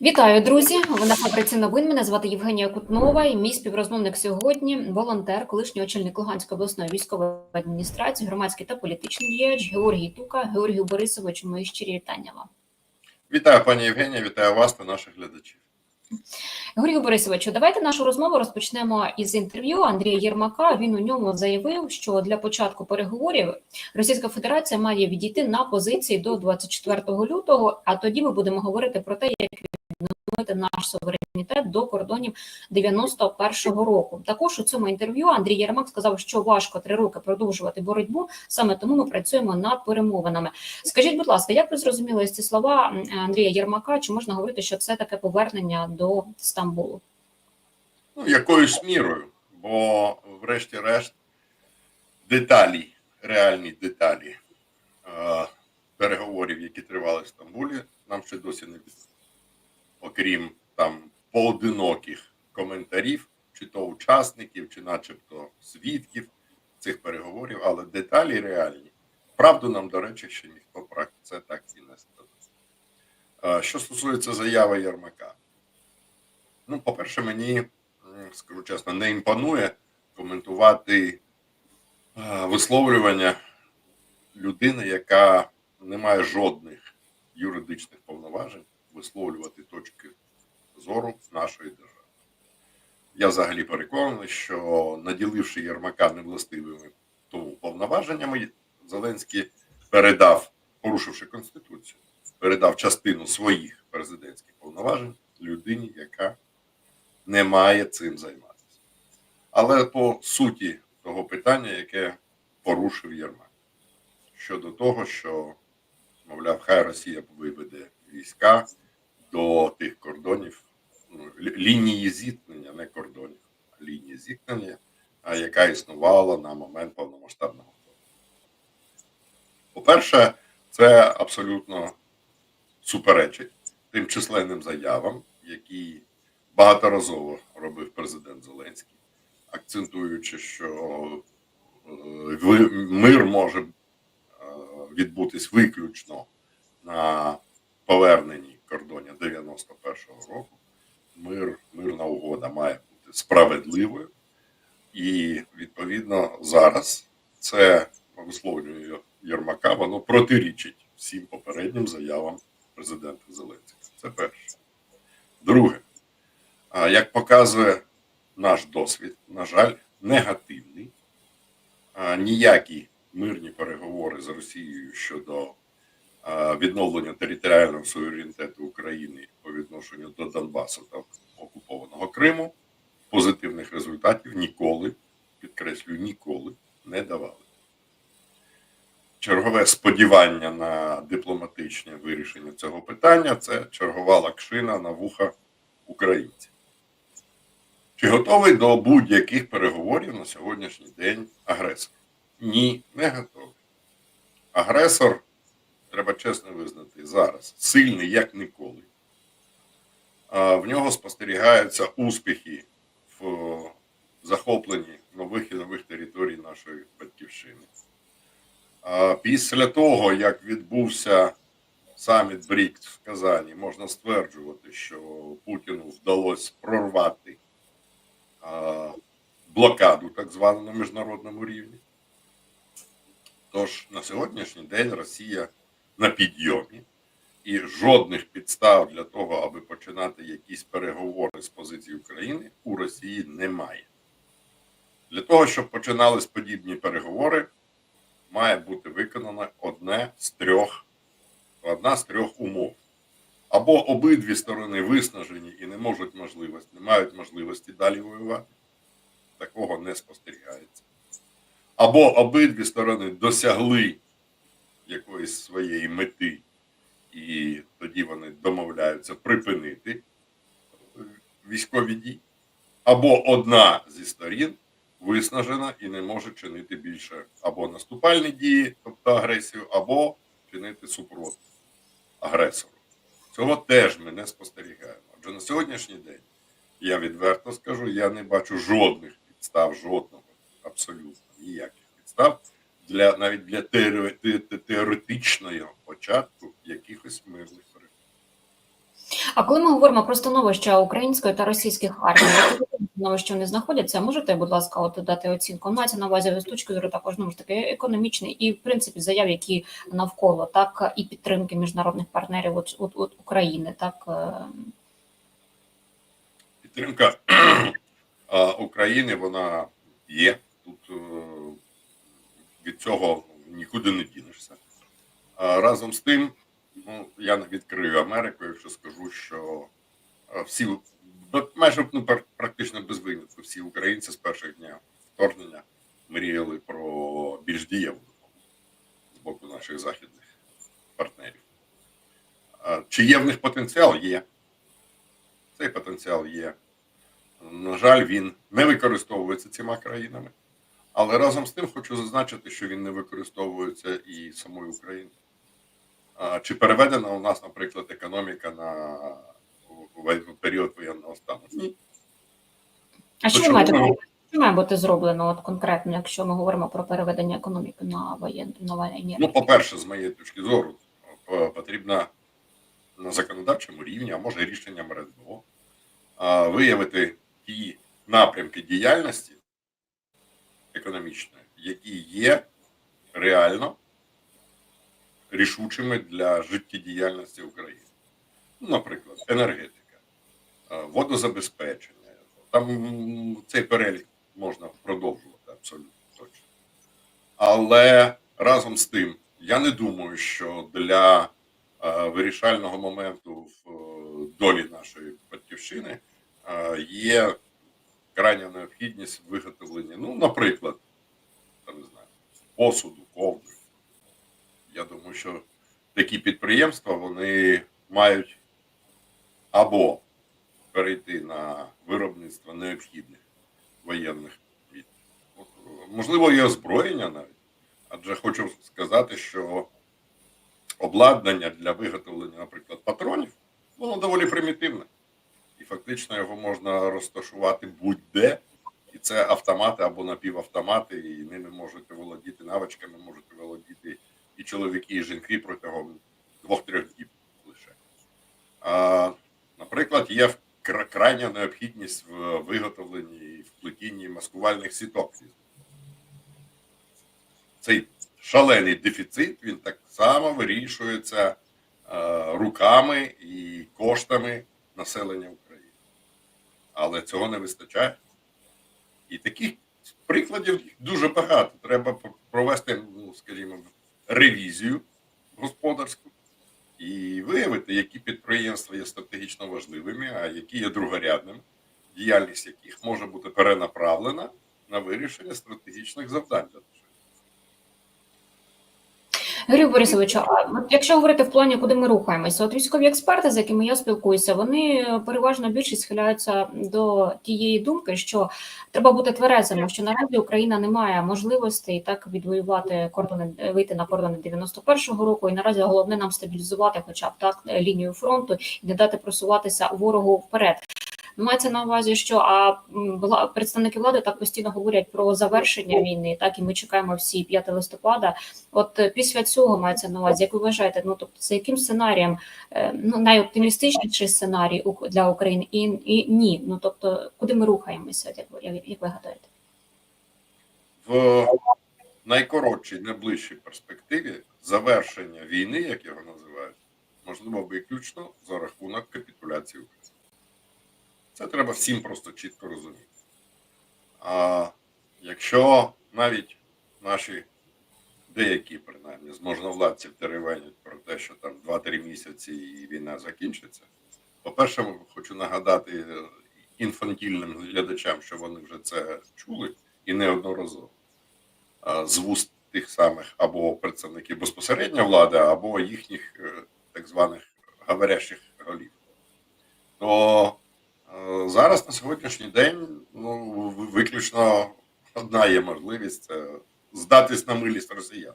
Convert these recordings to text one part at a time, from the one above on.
Вітаю, друзі! Ви на фабриці новин. Мене звати Євгенія Кутнова. І мій співрозмовник сьогодні волонтер, колишній очільник Луганської обласної військової адміністрації, громадський та політичний діяч Георгій Тука. Георгію Борисовичу, мої щирі вітання вам. Вітаю, пані Євгенія, вітаю вас та наших глядачів. Георгію Борисовичу, давайте нашу розмову розпочнемо із інтерв'ю Андрія Єрмака. Він у ньому заявив, що для початку переговорів Російська Федерація має відійти на позиції до 24 лютого. А тоді ми будемо говорити про те, як відновити наш суверенітет до кордонів 91-го року. Також у цьому інтерв'ю Андрій Єрмак сказав, що важко три роки продовжувати боротьбу. Саме тому ми працюємо над перемовинами. Скажіть, будь ласка, як ви зрозуміли ці слова Андрія Єрмака? Чи можна говорити, що це таке повернення до Стамбулу? Ну, якоюсь мірою, бо, врешті-решт, деталі, реальні деталі е, переговорів, які тривали в Стамбулі, нам ще досі не відомо. Окрім там поодиноких коментарів, чи то учасників, чи начебто свідків цих переговорів, але деталі реальні. Правду нам, до речі, ще ніхто про це так і не сказав. Е, Що стосується заяви Єрмака, ну, по-перше, мені, скажу чесно, не імпонує коментувати е, висловлювання людини, яка не має жодних юридичних повноважень висловлювати точки зору нашої держави. Я взагалі переконаний, що наділивши Єрмака невластивими тому повноваженнями, Зеленський передав, порушивши конституцію, передав частину своїх президентських повноважень людині, яка не має цим займатися. Але по суті того питання, яке порушив Єрмак, щодо того, що, мовляв, хай Росія виведе війська до тих кордонів, ну, лінії зіткнення, не кордонів, а лінії зіткнення, яка існувала на момент повномасштабного. По-перше, це абсолютно суперечить тим численним заявам, які багаторазово робив президент Зеленський, акцентуючи, що е, мир може е, відбутись виключно на поверненні кордонів 91-го року. Мир, мирна угода має бути справедливою, і відповідно зараз це висловлює Єрмака, воно протирічить всім попереднім заявам президента Зеленського. Це перше. Друге, як показує наш досвід, на жаль, негативний. Ніякі мирні переговори з Росією щодо відновлення територіального суверенітету України по відношенню до Донбасу та окупованого Криму позитивних результатів ніколи, підкреслюю, ніколи не давали. Чергове сподівання на дипломатичне вирішення цього питання це чергова лакшина на вуха українців. Чи готовий до будь-яких переговорів на сьогоднішній день агресор? Ні, не готовий. Агресор, треба чесно визнати, зараз сильний як ніколи. В нього спостерігаються успіхи в захопленні нових і нових територій нашої батьківщини. Після того, як відбувся саміт БРІКС в Казані, можна стверджувати, що Путіну вдалося прорвати блокаду, так звану на міжнародному рівні. Тож на сьогоднішній день Росія на підйомі, і жодних підстав для того, аби починати якісь переговори з позиції України, у Росії немає. Для того, щоб починались подібні переговори, має бути виконано одне з трьох, одна з трьох умов. Або обидві сторони виснажені і не можуть можливості, не мають можливості далі воювати. Такого не спостерігається. Або обидві сторони досягли якоїсь своєї мети, і тоді вони домовляються припинити е, військові дії. Або одна зі сторін виснажена і не може чинити більше або наступальні дії, тобто агресію, або чинити супротив агресору. Цього теж ми не спостерігаємо. Адже на сьогоднішній день, я відверто скажу, я не бачу жодних підстав, жодного, абсолютно ніяких підстав для навіть для теоре- те- те- теоретичного початку якихось мирних. А коли ми говоримо про становище української та російських армій, становище вони знаходяться, можете, будь ласка, от дати оцінку? Мається на увазі з точки зору також ж таки економічний і в принципі заяв, які навколо так і підтримки міжнародних партнерів от, от, от України, так е, Підтримка України вона є. Тут е, від цього нікуди не дінешся. Разом з тим, ну, я не відкрию Америку, якщо скажу, що всі ну, майже ну, практично без винятку, всі українці з перших днів вторгнення мріяли про більш дієву з боку наших західних партнерів. Чи є в них потенціал? Є. Цей потенціал є. На жаль, він не використовується цими країнами. Але разом з тим хочу зазначити, що він не використовується і самою Україною. Чи переведена у нас, наприклад, економіка на період воєнного стану? Ні. а що маєте? Що має бути зроблено от конкретно, якщо ми говоримо про переведення економіки на воєнну на воєнні? Ну, по-перше, з моєї точки зору, потрібно на законодавчому рівні, а може рішенням РНБО, виявити ті напрямки діяльності економічної, які є реально рішучими для життєдіяльності України. Наприклад, енергетика, водозабезпечення. Там цей перелік можна продовжувати абсолютно точно. Але разом з тим, я не думаю, що для е, вирішального моменту в е, долі нашої батьківщини е, є крайня необхідність в виготовленні, ну, наприклад, не знаю, посуду, ковдри. Я думаю, що такі підприємства вони мають або перейти на виробництво необхідних воєнних від можливо, і озброєння навіть. Адже хочу сказати, що обладнання для виготовлення, наприклад, патронів, воно доволі примітивне. І фактично його можна розташувати будь-де. І це автомати або напівавтомати, і ними можете володіти навичками, можете володіти і чоловіки, і жінки протягом двох-трьох діб лише. А, наприклад, є крайня необхідність в виготовленні і в плетінні маскувальних сіток. Цей шалений дефіцит він так само вирішується е, руками і коштами населення України. Але цього не вистачає. І таких прикладів дуже багато. Треба провести, ну, скажімо, ревізію господарську і виявити, які підприємства є стратегічно важливими, а які є другорядними, діяльність яких може бути перенаправлена на вирішення стратегічних завдань Юрію Борисовичу, а якщо говорити в плані, куди ми рухаємося, от військові експерти, з якими я спілкуюся, вони е, переважно більшість схиляються до тієї думки, що треба бути тверезими, що наразі Україна не має можливостей так відвоювати кордони, е, вийти на кордони 91-го року, і наразі головне нам стабілізувати, хоча б так е, лінію фронту і не дати просуватися ворогу вперед. Мається на увазі, що а представники влади так постійно говорять про завершення війни, так і ми чекаємо всі 5 листопада. От е, після цього мається на увазі, як ви вважаєте, ну тобто за яким сценарієм е, ну найоптимістичніший сценарій для України і, і ні. Ну тобто, куди ми рухаємося, як ви як ви гадаєте? В найкоротшій, найближчій перспективі завершення війни, як його називають, можливо виключно за рахунок капітуляції України. Це треба всім просто чітко розуміти. А якщо навіть наші деякі, принаймні, з можновладців теревенять про те, що там 2-3 місяці і війна закінчиться, по-перше, хочу нагадати інфантільним глядачам, що вони вже це чули і неодноразово з вуст тих самих або представників безпосередньо влади, або їхніх е, так званих говорящих голів. То зараз на сьогоднішній день ну, виключно одна є можливість це здатись на милість росіян.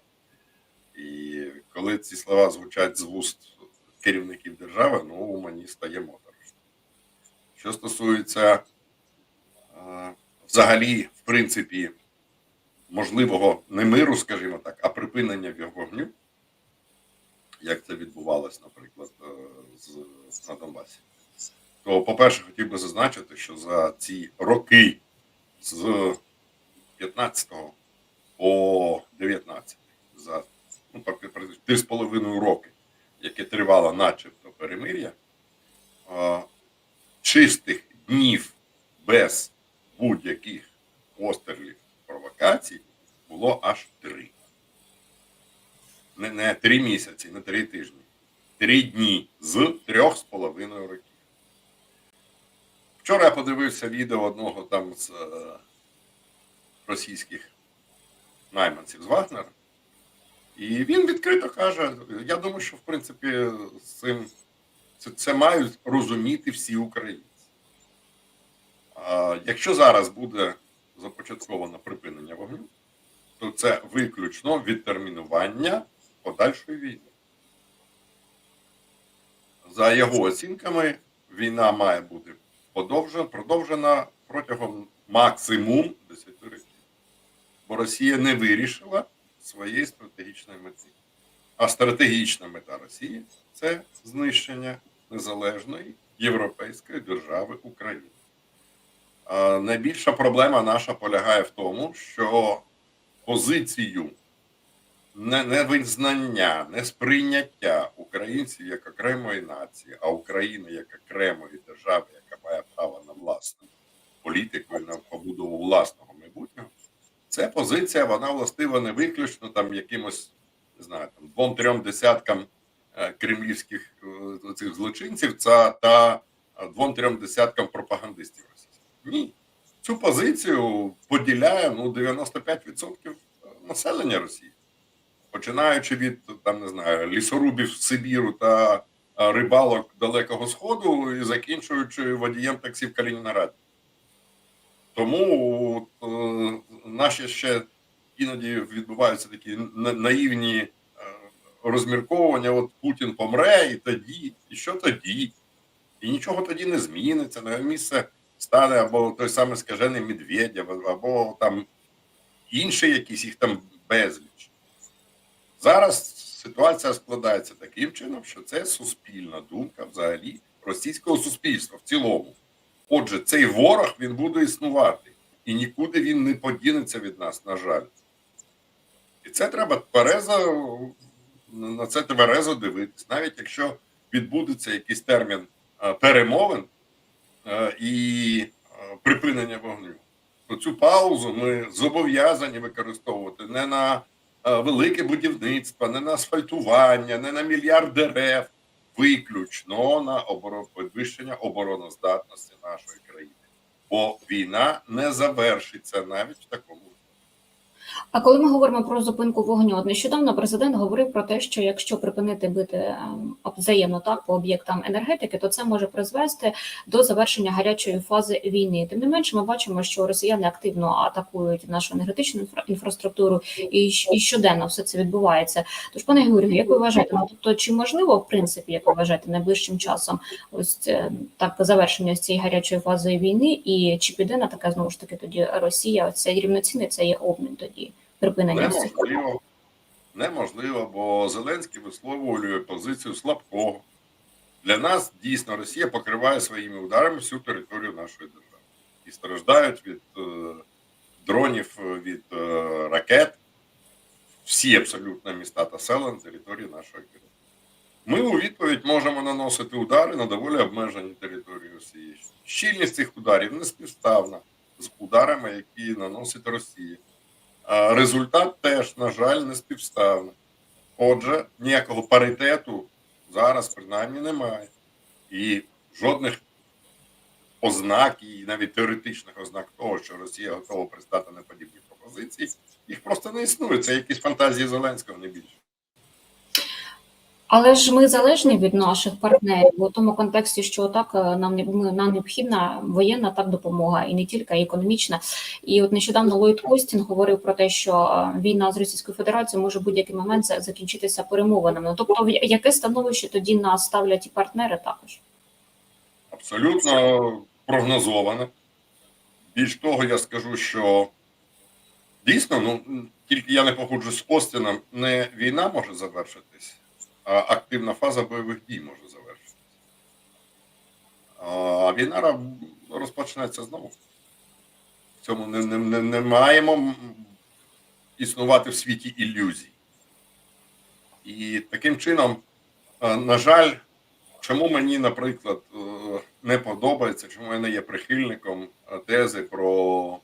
І коли ці слова звучать з вуст керівників держави, ну мені стає моторошно. Що стосується е, взагалі, в принципі, можливого не миру, скажімо так, а припинення вогню, як це відбувалось, наприклад, е, на Донбасі. То, по-перше, хотів би зазначити, що за ці роки з 15 по 19, за ну, практично три з половиною роки, яке тривало начебто перемир'я, чистих днів без будь-яких пострілів провокацій було аж три. Не, не три місяці, не три тижні. Три дні з трьох з половиною років. Вчора я подивився відео одного там з е, російських найманців з Вагнера. І він відкрито каже: я думаю, що в принципі цим це, це мають розуміти всі українці. А, якщо зараз буде започатковано припинення вогню, то це виключно відтермінування подальшої війни. За його оцінками, війна має бути подовжена, продовжена протягом максимум 10 років. Бо Росія не вирішила своєї стратегічної мети. А стратегічна мета Росії це знищення незалежної європейської держави України. А найбільша проблема наша полягає в тому, що позицію не, не визнання, не сприйняття українців як окремої нації, а України як окремої держави, має право на власну політику і на побудову власного майбутнього, це позиція, вона властива не виключно там якимось, не знаю, там двом-трьом десяткам е, кремлівських е, цих злочинців та, та е, двом-трьом десяткам пропагандистів російських. Ні. Цю позицію поділяє ну, 95% населення Росії, починаючи від там не знаю лісорубів Сибіру та рибалок Далекого Сходу і закінчуючи водієм таксі в Калінінграді. Тому е, наші ще іноді відбуваються такі наївні е, розмірковування: от Путін помре, і тоді, і що тоді? І нічого тоді не зміниться. На його місце стане або той самий скажений Медведєв, або там інший якийсь їх там безліч. Зараз ситуація складається таким чином, що це суспільна думка взагалі російського суспільства в цілому. Отже, цей ворог він буде існувати, і нікуди він не подінеться від нас, на жаль. І це треба тверезо, на це тверезо дивитись, навіть якщо відбудеться якийсь термін е, перемовин е, і е, припинення вогню, то цю паузу ми зобов'язані використовувати не на велике будівництво, не на асфальтування, не на мільярд дерев, виключно на оборон, підвищення обороноздатності нашої країни. Бо війна не завершиться навіть в такому. А коли ми говоримо про зупинку вогню, нещодавно президент говорив про те, що якщо припинити бити ем, взаємно так по об'єктам енергетики, то це може призвести до завершення гарячої фази війни. Тим не менше, ми бачимо, що росіяни активно атакують нашу енергетичну інфра- інфраструктуру, і, і щоденно все це відбувається. Тож, пане Георгію, як ви вважаєте, ну тобто, чи можливо в принципі, як ви вважаєте, найближчим часом ось так завершення цієї гарячої фази війни, і чи піде на таке знову ж таки тоді Росія? Це рівноцінний це є обмін тоді припинення всіх. Неможливо. Неможливо, бо Зеленський висловлює позицію слабкого. Для нас дійсно Росія покриває своїми ударами всю територію нашої держави. І страждають від е, дронів, від е, ракет всі абсолютно міста та села на території нашої країни. Ми у відповідь можемо наносити удари на доволі обмежені території Росії. Щільність цих ударів не співставна з ударами, які наносить Росія. Результат теж, на жаль, не співставний. Отже, ніякого паритету зараз принаймні немає. І жодних ознак, і навіть теоретичних ознак того, що Росія готова пристати на подібні пропозиції, їх просто не існує. Це якісь фантазії Зеленського, не більше. Але ж ми залежні від наших партнерів у тому контексті, що так е, нам не нам необхідна воєнна так допомога, і не тільки економічна. І от нещодавно Ллойд Остін говорив про те, що е, війна з Російською Федерацією може будь-який момент закінчитися перемовинами. Тобто, в яке становище тоді нас ставлять і партнери також? Абсолютно прогнозоване. Більш того, я скажу, що дійсно, ну тільки я не походжу з Остіном, не війна може завершитись активна фаза бойових дій може завершитися. А війна розпочнеться знову. В цьому не, не, не, не маємо існувати в світі ілюзій. І таким чином, е, на жаль, чому мені, наприклад, е, не подобається, чому я не є прихильником е, тези про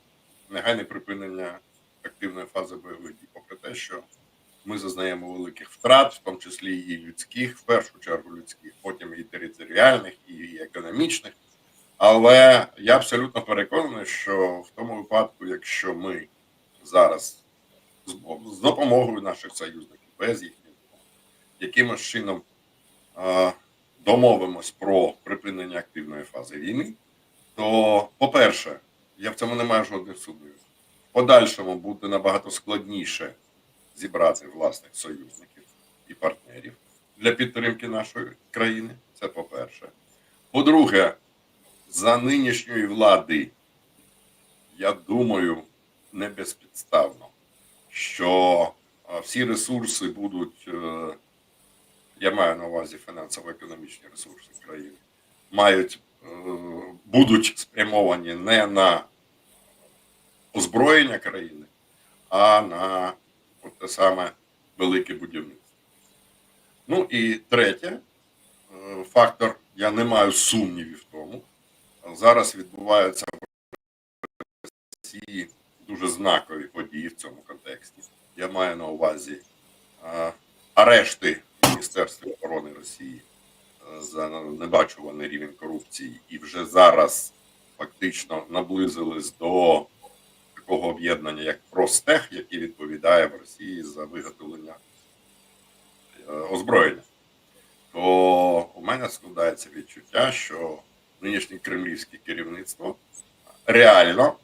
негайне припинення активної фази бойових дій, попри те, що ми зазнаємо великих втрат, в тому числі і людських, в першу чергу людських, потім і територіальних, і економічних. Але я абсолютно переконаний, що в тому випадку, якщо ми зараз з допомогою наших союзників, без їхньої допомоги, якимось чином домовимось про припинення активної фази війни, то, по-перше, я в цьому не маю жодних сумнівів. В подальшому буде набагато складніше зібрати власних союзників і партнерів для підтримки нашої країни. Це по-перше. По-друге, за нинішньої влади, я думаю, не безпідставно, що всі ресурси будуть, е, я маю на увазі фінансово-економічні ресурси країни, мають, е, будуть спрямовані не на озброєння країни, а на те саме велике будівництво. Ну і третє, е, фактор, я не маю сумнівів в тому. Зараз відбуваються в Росії дуже знакові події в цьому контексті. Я маю на увазі е, арешти Міністерства оборони Росії е, за небачуваний рівень корупції, і вже зараз фактично наблизились до такого об'єднання, як Простех, який відповідає в Росії за виготовлення е, озброєння, то у мене складається відчуття, що нинішнє кремлівське керівництво реально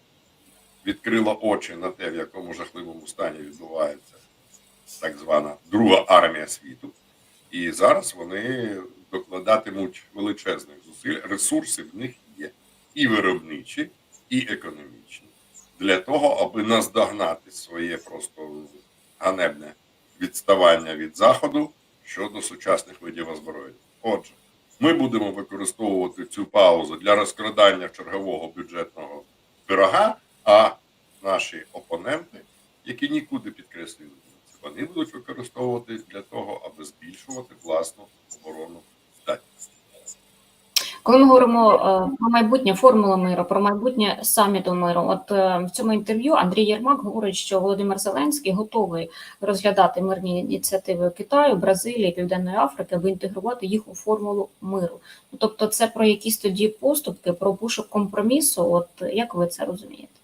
відкрило очі на те, в якому жахливому стані відбувається так звана Друга армія світу. І зараз вони докладатимуть величезних зусиль. Ресурси в них є і виробничі, і економічні для того, аби наздогнати своє просто ганебне відставання від заходу щодо сучасних видів озброєння. Отже, ми будемо використовувати цю паузу для розкрадання чергового бюджетного пирога, а наші опоненти, які нікуди підкреслюють, вони будуть використовувати для того, аби збільшувати власну оборонну здатність. Коли ми говоримо е, про майбутнє формули миру, про майбутнє саміту миру, от е, в цьому інтерв'ю Андрій Єрмак говорить, що Володимир Зеленський готовий розглядати мирні ініціативи Китаю, Бразилії, Південної Африки, аби інтегрувати їх у формулу миру. Ну, Тобто, це про якісь тоді поступки, про пошук компромісу. От як ви це розумієте?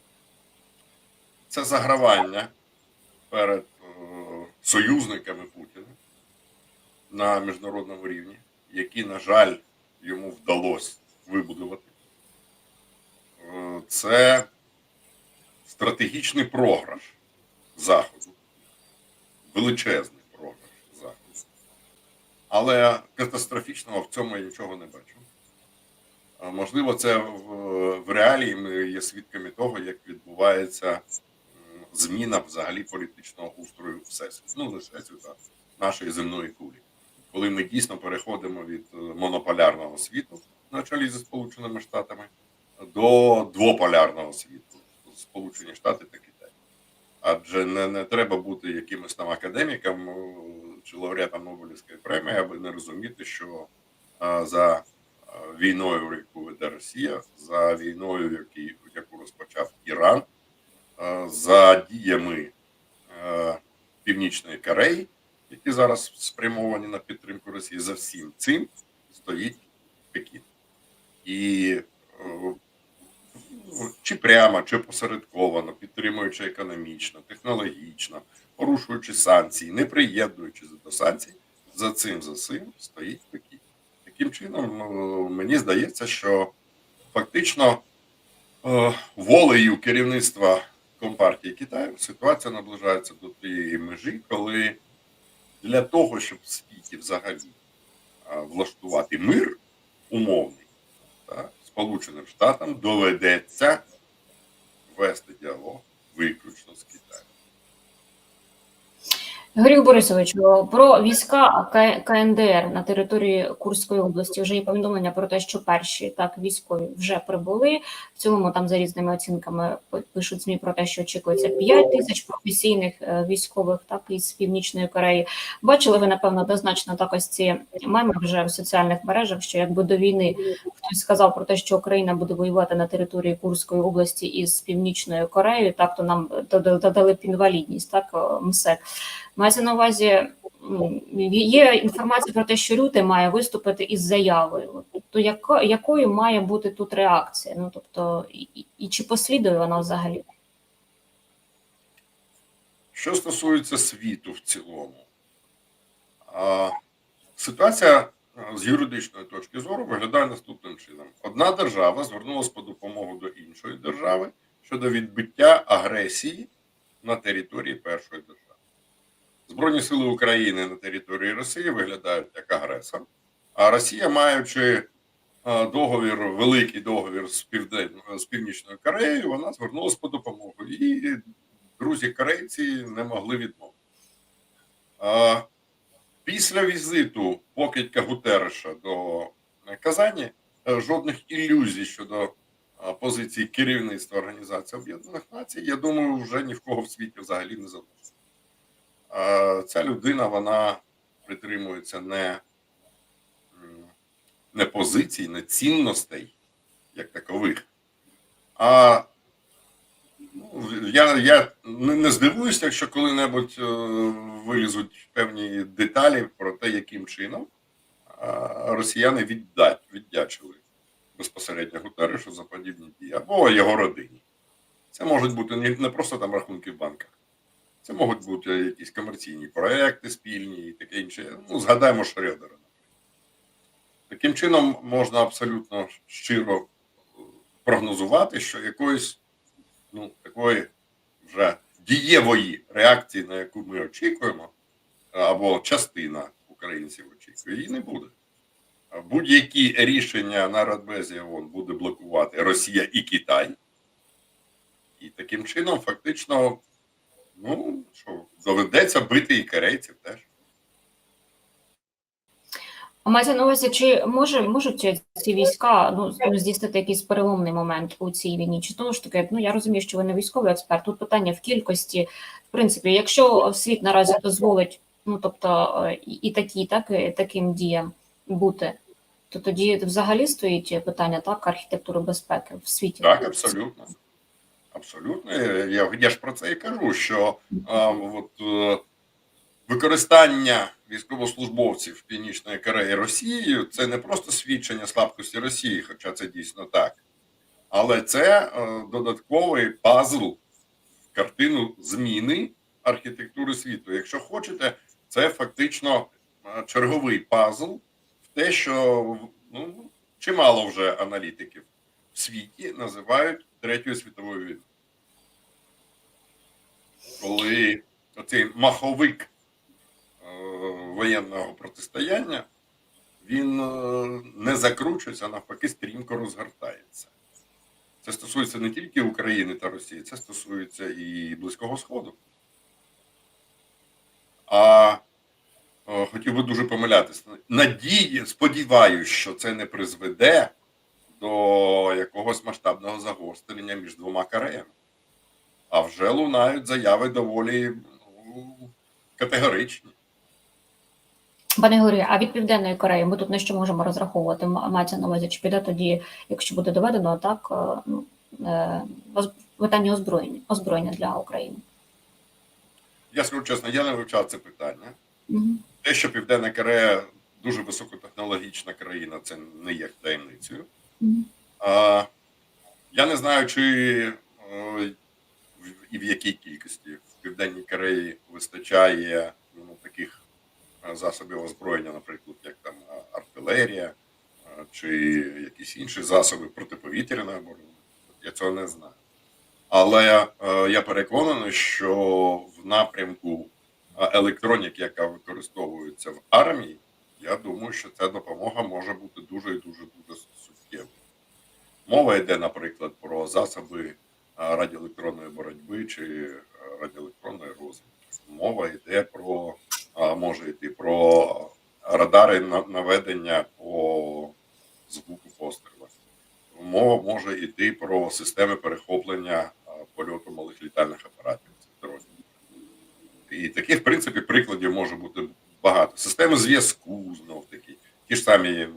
Це загравання перед е, союзниками Путіна на міжнародному рівні, які, на жаль, йому вдалося вибудувати. Е, це стратегічний програш Заходу, величезний програш Заходу. Але катастрофічного в цьому я нічого не бачу. Можливо, це в, в реалії ми є свідками того, як відбувається зміна взагалі політичного устрою всесвіту. Ну, не всесвіту, а нашої земної кулі. Коли ми дійсно переходимо від е, монополярного світу на чолі зі Сполученими Штатами до двополярного світу Сполучені Штати та Китай. Адже не, не треба бути якимось там академіком е, чи лауреатом Нобелівської премії, аби не розуміти, що е, за війною, яку веде Росія, за війною, які, яку розпочав Іран, е, за діями е, Північної Кореї, які зараз спрямовані на підтримку Росії, за всім цим стоїть Пекін. І е, чи прямо, чи посередковано, підтримуючи економічно, технологічно, порушуючи санкції, не приєднуючись до санкцій, за цим за цим стоїть Пекін. Таким чином, ну, мені здається, що фактично е, волею керівництва Компартії Китаю ситуація наближається до тієї межі, коли для того, щоб в світі взагалі влаштувати мир умовний, так, Сполученим Штатам доведеться вести діалог виключно з Китаєм. Григорій Борисович, про війська КНДР на території Курської області вже є повідомлення про те, що перші так військові вже прибули. В цілому там за різними оцінками пишуть змі про те, що очікується 5 тисяч професійних е, військових, так із північної Кореї. Бачили ви напевно однозначно так ось ці меми вже в соціальних мережах, що якби до війни хтось сказав про те, що Україна буде воювати на території Курської області із північною Кореєю, так то нам дода- додали б інвалідність, так МСЕК. Мається на увазі, є інформація про те, що Рюте має виступити із заявою. Тобто, яко, якою має бути тут реакція? Ну тобто, і, і- чи послідує вона взагалі? Що стосується світу в цілому, а, ситуація з юридичної точки зору виглядає наступним чином: одна держава звернулася по допомогу до іншої держави щодо відбиття агресії на території першої держави. Збройні сили України на території Росії виглядають як агресор, а Росія, маючи договір, великий договір з, південь, з Північною Кореєю, вона звернулася по допомогу. І друзі корейці не могли відмовити. Після візиту покидька Гутереша до Казані е, жодних ілюзій щодо позиції керівництва Організації Об'єднаних Націй, я думаю, вже ні в кого в світі взагалі не залишиться. А, Ця людина вона притримується не, не позицій, не цінностей як такових, а Ну, я, я не, не здивуюся, якщо коли-небудь е, вилізуть певні деталі про те, яким чином е, росіяни віддать, віддячили безпосередньо Гутеррешу за подібні дії або його родині. Це можуть бути не просто там рахунки в банках, це можуть бути якісь комерційні проекти спільні і таке інше. Ну, згадаємо Шредера. Таким чином можна абсолютно щиро е, прогнозувати, що якоїсь ну, такої вже дієвої реакції, на яку ми очікуємо, або частина українців очікує, її не буде. Будь-які рішення на Радбезі ООН буде блокувати Росія і Китай. І таким чином, фактично, ну що, доведеться бити і корейців теж. Мається на увазі, чи може можуть ці- війська ну здійснити якийсь переломний момент у цій війні? Чи тому ж таки, ну я розумію, що ви не військовий експерт. Тут питання в кількості. В принципі, якщо світ наразі дозволить, ну тобто е, і такі, так і таким діям бути, то тоді взагалі стоїть питання так архітектури безпеки в світі. Так, абсолютно. Абсолютно. Я, я ж про це і кажу, що а, от, е, використання військовослужбовців Північної Кореї Росією це не просто свідчення слабкості Росії, хоча це дійсно так. Але це е, додатковий пазл в картину зміни архітектури світу. Якщо хочете, це фактично е, черговий пазл в те, що ну, чимало вже аналітиків в світі називають Третьою світовою війною. Коли оцей маховик е, воєнного протистояння він е, не закручується, а навпаки, стрімко розгортається. Це стосується не тільки України та Росії, це стосується і Близького Сходу. А е, хотів би дуже помилятися. Надії, сподіваюся, що це не призведе до якогось масштабного загострення між двома Кореями. А вже лунають заяви доволі ну, категоричні. Пане Ігорі, а від Південної Кореї ми тут на що можемо розраховувати? Мається на увазі, чи піде тоді, якщо буде доведено, так е, ну, е, питання озброєння, озброєння для України. Я скажу чесно, я не вивчав це питання. Мгм. Те, що Південна Корея дуже високотехнологічна країна, це не є таємницею. Я не знаю, чи е, і в якій кількості в Південній Кореї вистачає ну, таких е, засобів озброєння, наприклад, як там артилерія е, чи якісь інші засоби протиповітряної оборони. Я цього не знаю. Але я переконаний, що в напрямку електроніки, яка використовується в армії, я думаю, що ця допомога може бути дуже і дуже дуже. Мова йде, наприклад, про засоби е, радіоелектронної боротьби чи е, радіоелектронної розвідки. Мова йде про може йти про радари наведення по звуку пострілу. Мова може йти про системи перехоплення польоту малих літальних апаратів. І таких, в принципі, прикладів може бути багато. Системи зв'язку знов таки, ті ж самі е,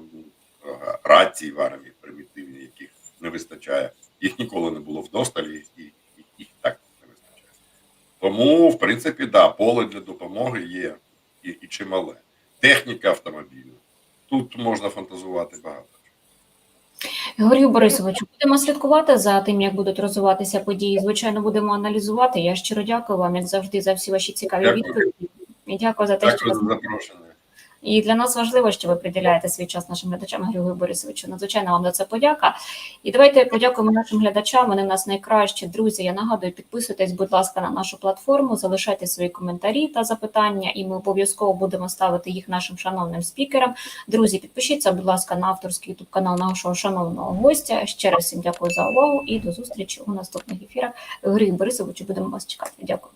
рації в армії примітивні, яких не вистачає. Їх ніколи не було вдосталь, і, їх так не вистачає. Тому, в принципі, да, поле для допомоги є і, і чимале. Техніка автомобільна. Тут можна фантазувати багато. Георгію Борисовичу, будемо слідкувати за тим, як будуть розвиватися події. Звичайно, будемо аналізувати. Я щиро дякую вам, як завжди, за всі ваші цікаві Дякую. відповіді. І дякую за те, що Дякую ви за запрошення. І для нас важливо, що ви приділяєте свій час нашим глядачам Григорію Борисовичу. Надзвичайно вам за це подяка. І давайте подякуємо нашим глядачам. Вони в нас найкращі друзі. Я нагадую, підписуйтесь, будь ласка, на нашу платформу, залишайте свої коментарі та запитання, і ми обов'язково будемо ставити їх нашим шановним спікерам. Друзі, підпишіться, будь ласка, на авторський ютуб канал нашого шановного гостя. Ще раз всім дякую за увагу і до зустрічі у наступних ефірах. Григорію Борисовичу, будемо вас чекати. Дякую.